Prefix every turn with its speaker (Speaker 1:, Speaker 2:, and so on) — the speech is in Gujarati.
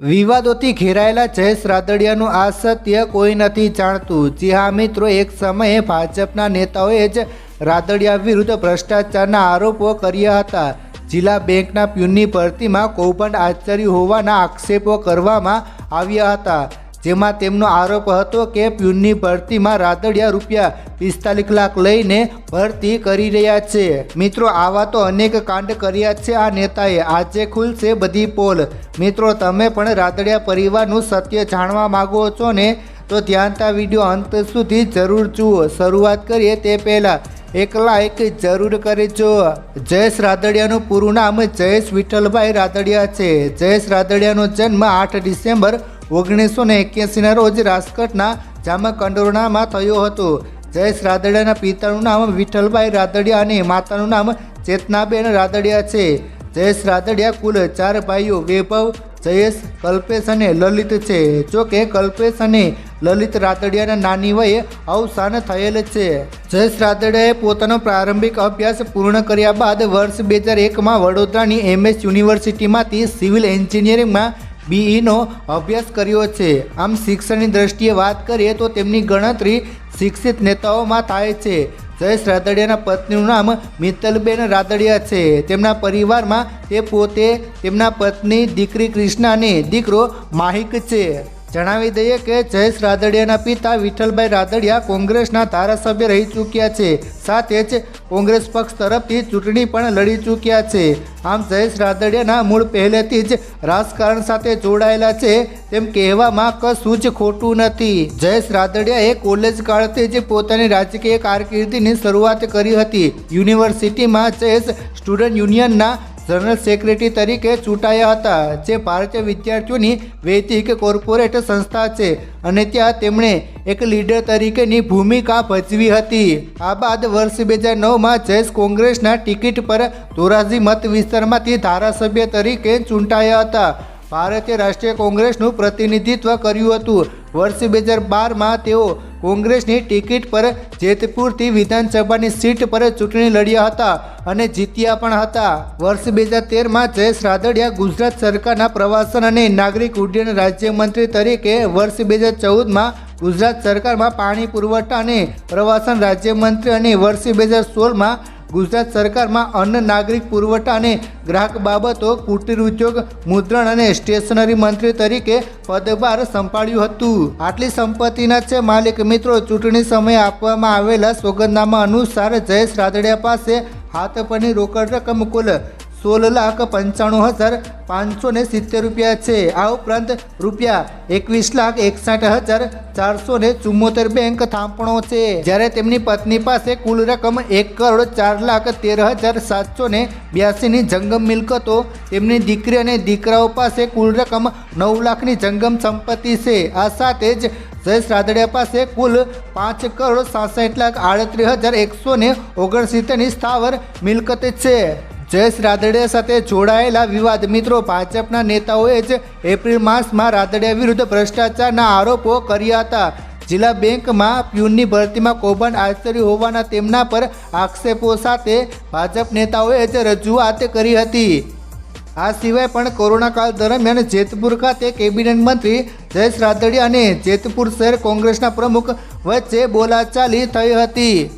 Speaker 1: વિવાદોથી ઘેરાયેલા જયેશ રાદડિયાનું આ સત્ય કોઈ નથી જાણતું. જી હા, મિત્રો, એક સમયે ભાજપના નેતાઓએ જ રાદડિયા વિરુદ્ધ ભ્રષ્ટાચારના આરોપો કર્યા હતા. જિલ્લા બેંકના પ્યુનની ભરતીમાં કૌભાંડ આચર્યું હોવાના આક્ષેપો કરવામાં આવ્યા હતા. જેમાં તેમનો આરોપ હતો કે પ્યુનની ભરતીમાં રાદડિયા રૂપિયા પિસ્તાલીસ લાખ લઈને ભરતી કરી રહ્યા છે. મિત્રો, આવા તો અનેક કાંડ કર્યા છે આ નેતાએ. આજે ખુલશે બધી પોલ. મિત્રો, તમે પણ રાદડિયા પરિવારનું સત્ય જાણવા માગો છો ને? તો ધ્યાનતા વીડિયો અંત સુધી જરૂર જુઓ. શરૂઆત કરીએ તે પહેલાં. એક લાઈક જરૂર કરજો. જયેશ રાદડિયાનું પૂરું નામ જયેશ વિઠ્ઠલભાઈ રાદડિયા છે. જયેશ રાદડિયાનો જન્મ આઠ ડિસેમ્બર ઓગણીસો ને એક્યાસીના રોજ રાજકોટના જામકંડોરણામાં થયો હતો. જયેશ રાદડિયાના પિતાનું નામ વિઠ્ઠલભાઈ રાદડિયા અને માતાનું નામ ચેતનાબેન રાદડિયા છે. જયેશ રાદડિયા કુલ ચાર ભાઈઓ, વૈભવ, જયેશ, કલ્પેશ અને લલિત છે. જો કે કલ્પેશ અને લલિત રાદડિયાના નાની વયે અવસાન થયેલ છે. જયેશ રાદડિયાએ પોતાનો પ્રારંભિક અભ્યાસ પૂર્ણ કર્યા બાદ વર્ષ બે હજાર એકમાં વડોદરાની એમએસ યુનિવર્સિટીમાંથી સિવિલ એન્જિનિયરિંગમાં બીઈનો અભ્યાસ કર્યો છે. આમ શિક્ષણની દ્રષ્ટિએ વાત કરીએ તો તેમની ગણતરી શિક્ષિત નેતાઓમાં થાય છે. જયેશ રાદડિયાના પત્નીનું નામ મિત્તલબેન રાદડિયા છે. તેમના પરિવારમાં તે પોતે તેમના પત્ની દીકરી કૃષ્ણા અને દીકરો માહિક છે. જણાવી દઈએ કે જયેશ રાદડિયાના પિતા વિઠ્ઠલભાઈ રાદડિયા કોંગ્રેસના ધારાસભ્ય રહી ચૂક્યા છે. સાથે જ કોંગ્રેસ પક્ષ તરફથી ચૂંટણી પણ લડી ચૂક્યા છે. આમ જયેશ રાદડિયાના મૂળ પહેલેથી જ રાજકારણ સાથે જોડાયેલા છે. તેમ કહેવામાં કશું જ ખોટું નથી. જયેશ રાદડિયાએ કોલેજ કાળથી જ પોતાની રાજકીય કારકિર્દીની શરૂઆત કરી હતી. યુનિવર્સિટીમાં જયેશ સ્ટુડન્ટ યુનિયનના જનરલ સેક્રેટરી તરીકે ચૂંટાયા હતા, જે ભારતીય વિદ્યાર્થીઓની વૈદિક કોર્પોરેટ સંસ્થા છે અને ત્યાં તેમણે એક લીડર તરીકેની ભૂમિકા ભજવી હતી. આ બાદ વર્ષ બે હજાર નવમાં જયેશ કોંગ્રેસના ટિકિટ પર ધોરાજી મત વિસ્તારમાંથી ધારાસભ્ય તરીકે ચૂંટાયા હતા. ભારતીય રાષ્ટ્રીય કોંગ્રેસનું પ્રતિનિધિત્વ કર્યું હતું. વર્ષ બે હજાર બારમાં તેઓ કોંગ્રેસની ટિકિટ પર જેતપુરથી વિધાનસભાની સીટ પર ચૂંટણી લડ્યા હતા અને જીત્યા પણ હતા. વર્ષ બે હજાર તેરમાં જયેશ રાદડિયા ગુજરાત સરકારના પ્રવાસન અને નાગરિક ઉડ્ડયન રાજ્યમંત્રી તરીકે વર્ષ બે હજાર ચૌદમાં ગુજરાત સરકારમાં પાણી પુરવઠા અને પ્રવાસન રાજ્યમંત્રી અને વર્ષ બે હજાર સોળમાં ગુજરાત સરકારમાં અન્ન, નાગરિક પુરવઠા અને ગ્રાહક બાબતો, કુટીર ઉદ્યોગ, મુદ્રણ અને સ્ટેશનરી મંત્રી તરીકે પદભાર સંભાળ્યું હતું. આટલી સંપત્તિના છે માલિક. મિત્રો, ચૂંટણી સમયે આપવામાં આવેલા સોગંદનામા અનુસાર જયેશ રાદડિયા પાસે હાથ પરની રોકડ રકમ કુલ સોળ લાખ પંચાણું હજાર પાંચસો ને સિત્તેર રૂપિયા છે. આ ઉપરાંત રૂપિયા એકવીસ લાખ એકસઠ હજાર ચારસો ને ચુમ્મોતેર બેંક થાંપણો છે. જ્યારે તેમની પત્ની પાસે કુલ રકમ એક કરોડ ચાર લાખ તેર હજાર સાતસો ને બ્યાસીની જંગમ મિલકતો તેમની દીકરી અને દીકરાઓ પાસે કુલ રકમ નવ લાખની જંગમ સંપત્તિ છે. આ સાથે જ જયેશ રાદડિયા પાસે કુલ પાંચ કરોડ સાસઠ લાખ આડત્રીસ હજાર એકસો ને ઓગણસિત્તેરની સ્થાવર મિલકત છે. જયેશ રાદડિયા સાથે જોડાયેલા વિવાદ. મિત્રો, ભાજપના નેતાઓએ જ એપ્રિલ માસમાં રાદડિયા વિરુદ્ધ ભ્રષ્ટાચારના આરોપો કર્યા હતા. જિલ્લા બેંકમાં પ્યુનની ભરતીમાં કૌભાંડ આચર્યું હોવાના તેમના પર આક્ષેપો સાથે ભાજપ નેતાઓએ જ રજૂઆત કરી હતી. આ સિવાય પણ કોરોનાકાળ દરમિયાન જેતપુર ખાતે કેબિનેટ મંત્રી જયેશ રાદડિયા અને જેતપુર શહેર કોંગ્રેસના પ્રમુખ વચ્ચે બોલાચાલી થઈ હતી.